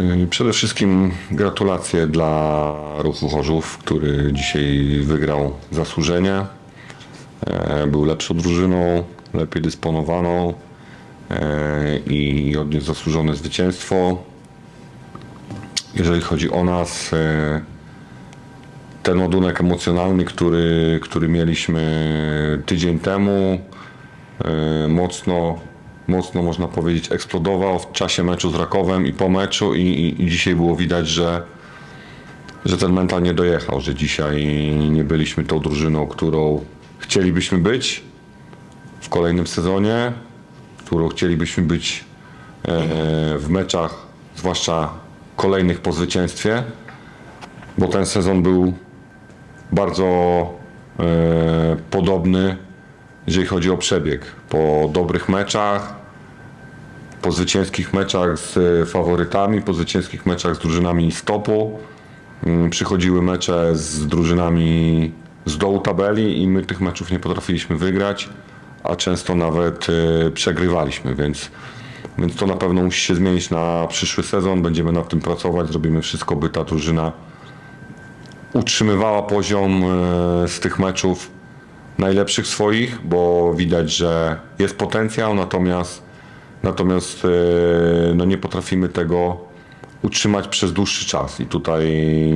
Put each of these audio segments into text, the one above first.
Y, Przede wszystkim gratulacje dla Ruchu Chorzów, który dzisiaj wygrał zasłużenie. E, Był lepszą drużyną, lepiej dysponowaną e, i odniósł zasłużone zwycięstwo. Jeżeli chodzi o nas, e, ten ładunek emocjonalny, który, który mieliśmy tydzień temu, mocno, mocno można powiedzieć eksplodował w czasie meczu z Rakowem i po meczu i, i, dzisiaj było widać, że, że ten mental nie dojechał, że dzisiaj nie byliśmy tą drużyną, którą chcielibyśmy być w kolejnym sezonie, którą chcielibyśmy być e, w meczach, zwłaszcza kolejnych po zwycięstwie, bo ten sezon był bardzo e, podobny, jeżeli chodzi o przebieg. Po dobrych meczach, po zwycięskich meczach z e, faworytami, po zwycięskich meczach z drużynami z topu, mm, przychodziły mecze z drużynami z dołu tabeli i my tych meczów nie potrafiliśmy wygrać, a często nawet e, przegrywaliśmy, więc, więc to na pewno musi się zmienić na przyszły sezon. Będziemy nad tym pracować, zrobimy wszystko, by ta drużyna utrzymywała poziom e, z tych meczów najlepszych swoich, bo widać, że jest potencjał, natomiast, natomiast e, no nie potrafimy tego utrzymać przez dłuższy czas i tutaj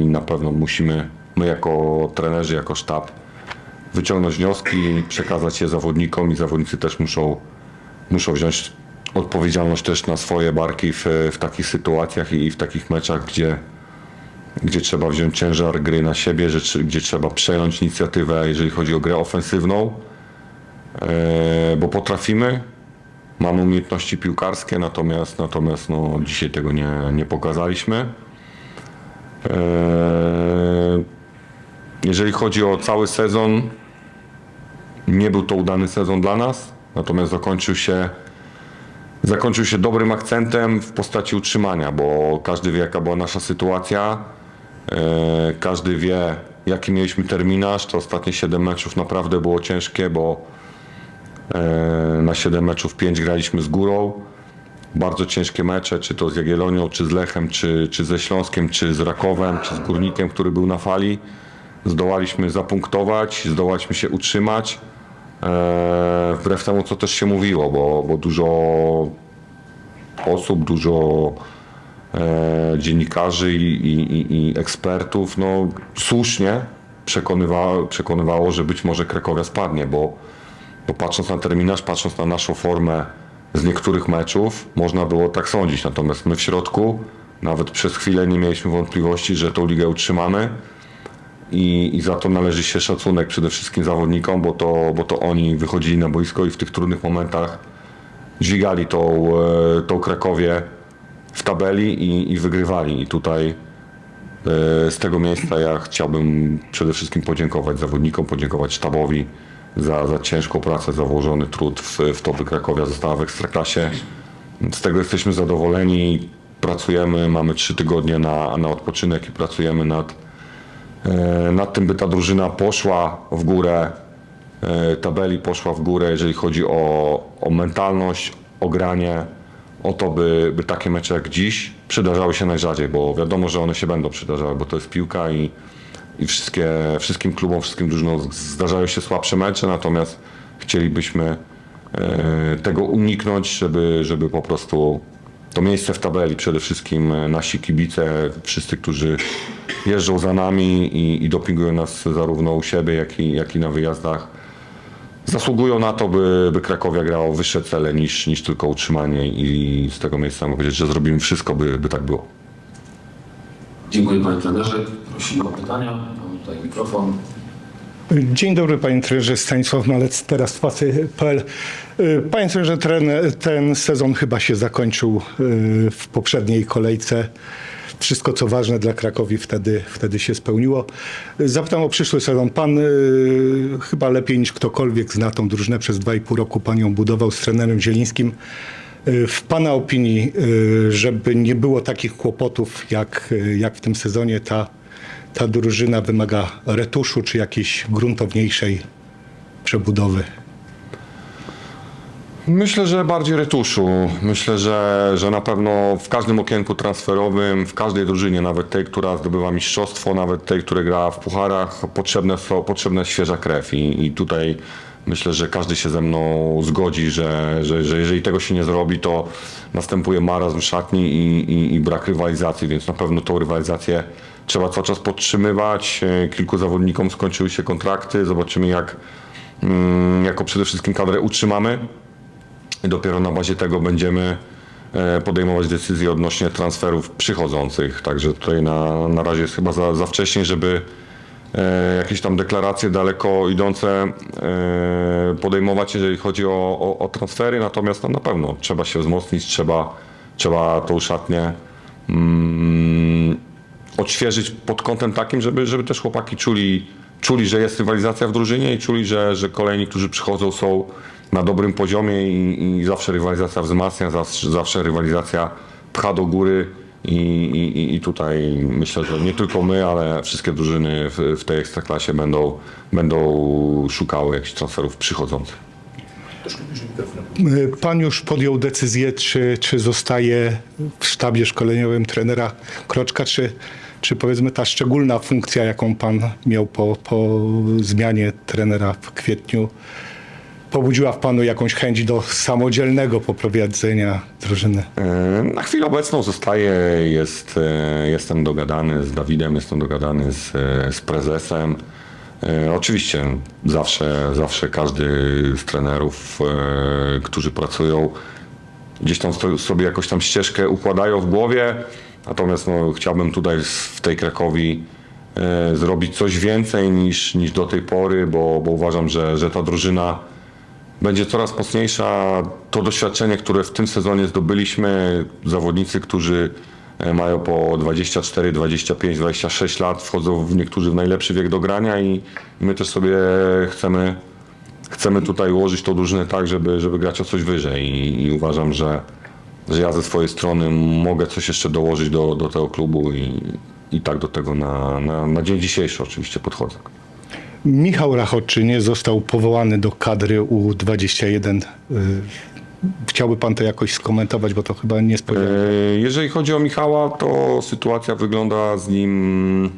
na pewno musimy my jako trenerzy, jako sztab wyciągnąć wnioski, przekazać je zawodnikom i zawodnicy też muszą, muszą wziąć odpowiedzialność też na swoje barki w, w takich sytuacjach i w takich meczach, gdzie, gdzie trzeba wziąć ciężar gry na siebie, że, gdzie trzeba przejąć inicjatywę, jeżeli chodzi o grę ofensywną, e, bo potrafimy, mamy umiejętności piłkarskie, natomiast, natomiast no, dzisiaj tego nie, nie pokazaliśmy. E, jeżeli chodzi o cały sezon, nie był to udany sezon dla nas, natomiast zakończył się zakończył się dobrym akcentem w postaci utrzymania, bo każdy wie, jaka była nasza sytuacja. E, każdy wie, jaki mieliśmy terminarz. To ostatnie 7 meczów naprawdę było ciężkie, bo na 7 meczów 5 graliśmy z górą. Bardzo ciężkie mecze, czy to z Jagiellonią, czy z Lechem, czy, czy ze Śląskiem, czy z Rakowem, czy z Górnikiem, który był na fali. Zdołaliśmy zapunktować, zdołaliśmy się utrzymać. E, wbrew temu, co też się mówiło, bo, bo dużo osób, dużo e, dziennikarzy i, i, i- ekspertów no, słusznie przekonywało, przekonywało, że być może Krakowia spadnie, bo, bo patrząc na terminarz, patrząc na naszą formę z niektórych meczów, można było tak sądzić. Natomiast my w środku nawet przez chwilę nie mieliśmy wątpliwości, że tą ligę utrzymamy i, i za to należy się szacunek przede wszystkim zawodnikom, bo to, bo to oni wychodzili na boisko i w tych trudnych momentach dźwigali tą, e, tą Krakowię w tabeli i, i wygrywali. I tutaj e, z tego miejsca ja chciałbym przede wszystkim podziękować zawodnikom, podziękować sztabowi za, za ciężką pracę, za włożony trud w, w to, by Krakowia została w Ekstraklasie. Z tego jesteśmy zadowoleni. Pracujemy, mamy trzy tygodnie na, na odpoczynek i pracujemy nad, e, nad tym, by ta drużyna poszła w górę e, tabeli, poszła w górę, jeżeli chodzi o, o mentalność, o granie, o to, by, by takie mecze jak dziś przydarzały się najrzadziej, bo wiadomo, że one się będą przydarzały, bo to jest piłka i, i wszystkie, wszystkim klubom, wszystkim drużynom zdarzają się słabsze mecze, natomiast chcielibyśmy e, tego uniknąć, żeby, żeby po prostu to miejsce w tabeli, przede wszystkim e, nasi kibice, wszyscy, którzy jeżdżą za nami i, i dopingują nas zarówno u siebie, jak i, jak i na wyjazdach, zasługują na to, by, by Krakowia grała wyższe cele niż, niż tylko utrzymanie i z tego miejsca mogę powiedzieć, że zrobimy wszystko, by, by tak było. Dziękuję panie trenerze. Prosimy o pytania. Mamy tutaj mikrofon. Dzień dobry panie trenerze, Stanisław Malec, teraz Pasy.pl. Y, Panie trenerze, ten, ten sezon chyba się zakończył y, w poprzedniej kolejce. Wszystko co ważne dla Krakowi wtedy, wtedy się spełniło. Zapytam o przyszły sezon. Pan y, chyba lepiej niż ktokolwiek zna tą drużynę. Przez dwa i pół roku pan ją budował z trenerem Zielińskim. Y, W Pana opinii, y, żeby nie było takich kłopotów jak, y, jak w tym sezonie, ta, ta drużyna wymaga retuszu czy jakiejś gruntowniejszej przebudowy? Myślę, że bardziej retuszu. Myślę, że, że na pewno w każdym okienku transferowym, w każdej drużynie, nawet tej, która zdobywa mistrzostwo, nawet tej, która gra w pucharach, potrzebne, są, potrzebna jest świeża krew. I, I tutaj myślę, że każdy się ze mną zgodzi, że, że, że jeżeli tego się nie zrobi, to następuje marazm szatni i, i, i brak rywalizacji, więc na pewno tą rywalizację trzeba cały czas podtrzymywać. E, Kilku zawodnikom skończyły się kontrakty. Zobaczymy, jak mm, jako przede wszystkim kadrę utrzymamy. I dopiero na bazie tego będziemy e, podejmować decyzje odnośnie transferów przychodzących. Także tutaj na, na razie jest chyba za, za wcześnie, żeby jakieś tam deklaracje daleko idące e, podejmować, jeżeli chodzi o, o, o transfery. Natomiast no, na pewno trzeba się wzmocnić, trzeba, trzeba tą szatnię mm, odświeżyć pod kątem takim, żeby, żeby też chłopaki czuli, czuli, że jest rywalizacja w drużynie i czuli, że, że kolejni, którzy przychodzą są na dobrym poziomie i, i zawsze rywalizacja wzmacnia, zawsze, zawsze rywalizacja pcha do góry i, i, i tutaj myślę, że nie tylko my, ale wszystkie drużyny w, w tej ekstraklasie będą, będą szukały jakichś transferów przychodzących. Pan już podjął decyzję, czy, czy zostaje w sztabie szkoleniowym trenera Kroczka, czy, czy powiedzmy ta szczególna funkcja, jaką pan miał po, po zmianie trenera w kwietniu, pobudziła w panu jakąś chęć do samodzielnego poprowadzenia drużyny? E, Na chwilę obecną zostaję, jest, e, jestem dogadany z Dawidem, jestem dogadany z, e, z prezesem. E, Oczywiście zawsze, zawsze każdy z trenerów, którzy pracują, gdzieś tam sobie jakąś tam ścieżkę układają w głowie. Natomiast no, chciałbym tutaj w tej Krakowi zrobić coś więcej niż, niż do tej pory, bo, bo uważam, że, że ta drużyna będzie coraz mocniejsza. To doświadczenie, które w tym sezonie zdobyliśmy, zawodnicy, którzy e, mają po 24, 25, 26 lat, wchodzą w niektórzy w najlepszy wiek do grania i my też sobie chcemy, chcemy tutaj ułożyć tą drużynę tak, żeby, żeby grać o coś wyżej i, i uważam, że, że ja ze swojej strony mogę coś jeszcze dołożyć do, do tego klubu i, i tak do tego na, na, na dzień dzisiejszy oczywiście podchodzę. Michał Rachoczynie został powołany do kadry U21. Y, Chciałby pan to jakoś skomentować, bo to chyba niespodzianka. E, Jeżeli chodzi o Michała, to sytuacja wygląda z nim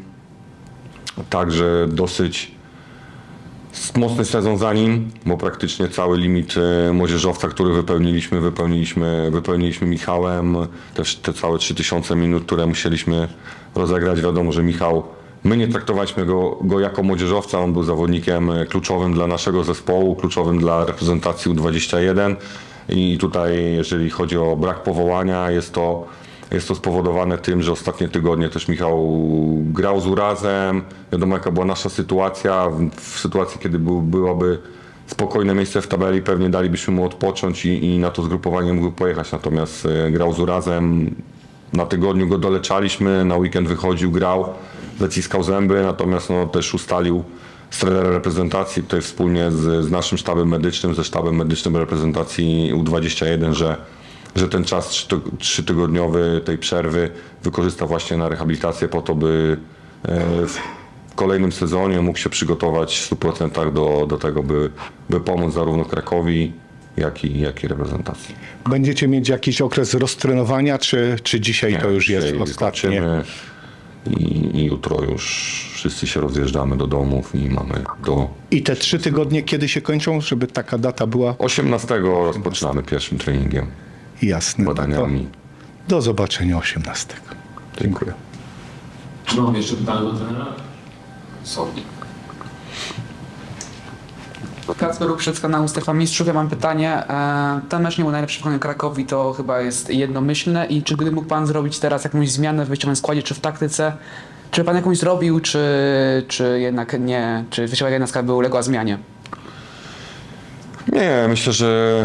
tak, że dosyć mocny sezon za nim, bo praktycznie cały limit e, młodzieżowca, który wypełniliśmy, wypełniliśmy, wypełniliśmy Michałem. Też te całe 3000 minut, które musieliśmy rozegrać. Wiadomo, że Michał, my nie traktowaliśmy go, go jako młodzieżowca, on był zawodnikiem e, kluczowym dla naszego zespołu, kluczowym dla reprezentacji U21 i tutaj jeżeli chodzi o brak powołania, jest to jest to spowodowane tym, że ostatnie tygodnie też Michał grał z urazem. Wiadomo, jaka była nasza sytuacja. W, sytuacji, kiedy był, byłoby spokojne miejsce w tabeli, pewnie dalibyśmy mu odpocząć i, i na to zgrupowanie mógł pojechać. Natomiast e, grał z urazem. Na tygodniu go doleczaliśmy, na weekend wychodził, grał, zaciskał zęby, natomiast no, też ustalił z trenerem reprezentacji, tutaj wspólnie z, z naszym sztabem medycznym, ze sztabem medycznym reprezentacji U21, że że ten czas trzy- trzytygodniowy tej przerwy wykorzysta właśnie na rehabilitację po to, by e, w kolejnym sezonie mógł się przygotować w 100% do, do tego, by, by pomóc zarówno Krakowi, jak i, jak i reprezentacji. Będziecie mieć jakiś okres roztrenowania, czy, czy dzisiaj to już jest Dzisiaj ostatnie? kończymy I, I jutro już wszyscy się rozjeżdżamy do domów i mamy do I te trzy tygodnie kiedy się kończą, żeby taka data była 18 rozpoczynamy pierwszym treningiem, jasna? No to badaniami. do zobaczenia 18. Dziękuję. Czy mamy jeszcze pytania do trenera? Są. Kacper Uprzec z kanału Stefan Mistrzów. Ja mam pytanie. E, ten mecz nie był najlepszy w Krakowi, to chyba jest jednomyślne. I czy gdyby mógł Pan zrobić teraz jakąś zmianę w wyjściowym składzie, czy w taktyce? Czy Pan jakąś zrobił, czy, czy jednak nie? Czy wyjściowa jednostka by uległa zmianie? Nie, myślę, że,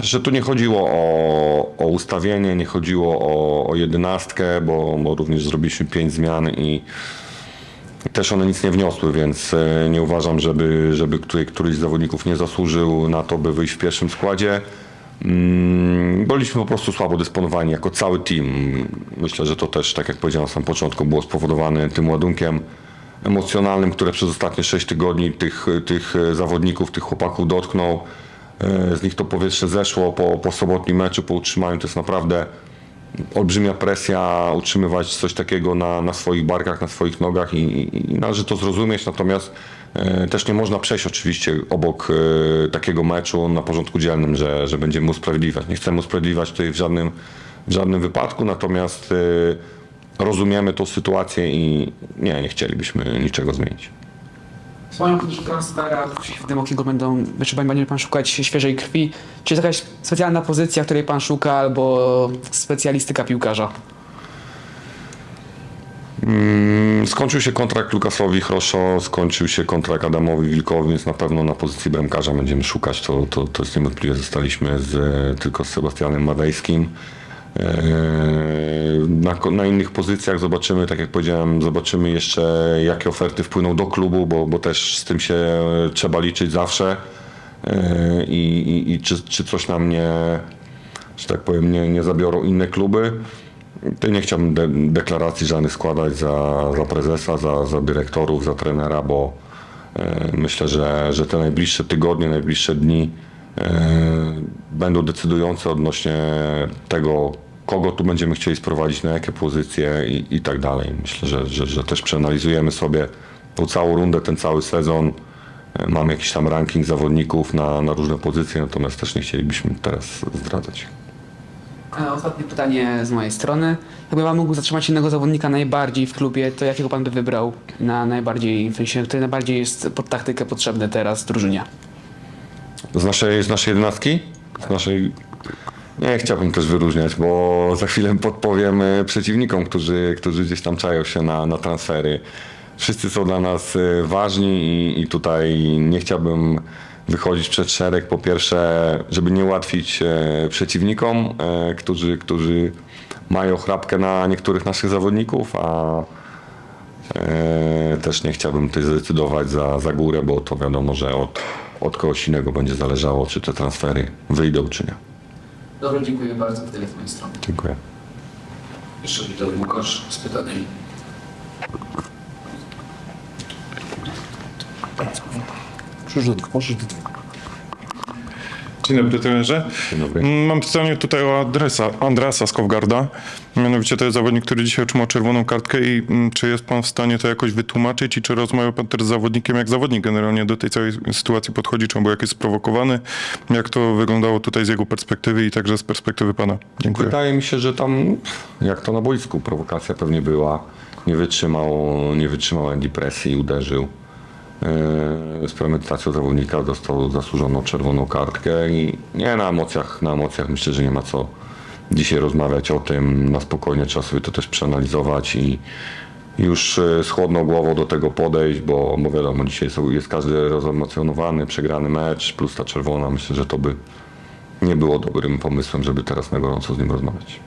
że tu nie chodziło o, o ustawienie, nie chodziło o, o jedenastkę, bo, bo również zrobiliśmy pięć zmian i też one nic nie wniosły, więc e, nie uważam, żeby, żeby któryś z zawodników nie zasłużył na to, by wyjść w pierwszym składzie. Mm, Byliśmy po prostu słabo dysponowani jako cały team. Myślę, że to też, tak jak powiedziałem na samym początku, było spowodowane tym ładunkiem emocjonalnym, które przez ostatnie 6 tygodni tych, tych zawodników, tych chłopaków dotknął. e, z nich to powietrze zeszło po, po sobotnim meczu, po utrzymaniu. To jest naprawdę olbrzymia presja utrzymywać coś takiego na, na swoich barkach, na swoich nogach i, i, i należy to zrozumieć. Natomiast e, też nie można przejść oczywiście obok e, takiego meczu na porządku dziennym, że, że będziemy usprawiedliwiać. Nie chcemy usprawiedliwiać tutaj w żadnym, w żadnym wypadku, natomiast e, rozumiemy tą sytuację i nie, nie chcielibyśmy niczego zmienić. Pan, że w tym okienku będą, czy będzie Pan szukać świeżej krwi. Czy jest jakaś specjalna pozycja, której Pan szuka, albo specjalistyka piłkarza? Mm, Skończył się kontrakt Lukasowi Chroszo, skończył się kontrakt Adamowi Wilkowi, więc na pewno na pozycji bramkarza będziemy szukać. To, to, to jest niewątpliwie. Zostaliśmy z, tylko z Sebastianem Madejskim. E, Na, na innych pozycjach zobaczymy, tak jak powiedziałem, zobaczymy jeszcze jakie oferty wpłyną do klubu, bo, bo też z tym się e, trzeba liczyć zawsze. E, I, i, i czy, czy coś nam nie, że tak powiem, nie, nie zabiorą inne kluby. Ty nie chciałbym de- deklaracji żadnych składać za, za prezesa, za, za dyrektorów, za trenera, bo e, myślę, że, że te najbliższe tygodnie, najbliższe dni będą decydujące odnośnie tego, kogo tu będziemy chcieli sprowadzić, na jakie pozycje i, i tak dalej. Myślę, że, że, że też przeanalizujemy sobie tą całą rundę, ten cały sezon. E, Mamy jakiś tam ranking zawodników na, na różne pozycje, natomiast też nie chcielibyśmy teraz zdradzać. E, Ostatnie pytanie z mojej strony. Jakby Pan mógł zatrzymać innego zawodnika najbardziej w klubie, to jakiego Pan by wybrał na najbardziej, w sensie, który najbardziej jest pod taktykę potrzebny teraz w drużynie? Z naszej, z naszej jedenastki? Z naszej... Nie chciałbym też wyróżniać, bo za chwilę podpowiem e, przeciwnikom, którzy, którzy gdzieś tam czają się na, na transfery. Wszyscy są dla nas e, ważni i, i tutaj nie chciałbym wychodzić przed szereg. Po pierwsze, żeby nie ułatwić e, przeciwnikom, którzy, którzy mają chrapkę na niektórych naszych zawodników, a też nie chciałbym tutaj zdecydować za, za górę, bo to wiadomo, że od, od kogoś innego będzie zależało, czy te transfery wyjdą, czy nie. Dobrze, dziękuję bardzo. Tyle z mojej strony. Dziękuję. Jeszcze widzę Łukasz z pytaniem. Dzień dobry trenerze. Dzień dobry. Mm, Mam pytanie tutaj o adresa, Andrasa Skowgarda. Mianowicie to jest zawodnik, który dzisiaj otrzymał czerwoną kartkę i mm, czy jest pan w stanie to jakoś wytłumaczyć i czy rozmawiał pan też z zawodnikiem, jak zawodnik generalnie do tej całej sytuacji podchodzi, czy on był jakiś sprowokowany, jak to wyglądało tutaj z jego perspektywy i także z perspektywy pana. Dziękuję. Wydaje mi się, że tam, jak to na boisku, prowokacja pewnie była. Nie wytrzymał, nie wytrzymał Andy presji i uderzył. Yy, Z premedytacją zawodnika dostał zasłużoną czerwoną kartkę i nie na emocjach, na emocjach myślę, że nie ma co dzisiaj rozmawiać o tym. Na spokojnie trzeba sobie to też przeanalizować i już yy, z chłodną głową do tego podejść, bo, bo wiadomo, dzisiaj jest każdy rozemocjonowany, przegrany mecz plus ta czerwona. Myślę, że to by nie było dobrym pomysłem, żeby teraz na gorąco z nim rozmawiać.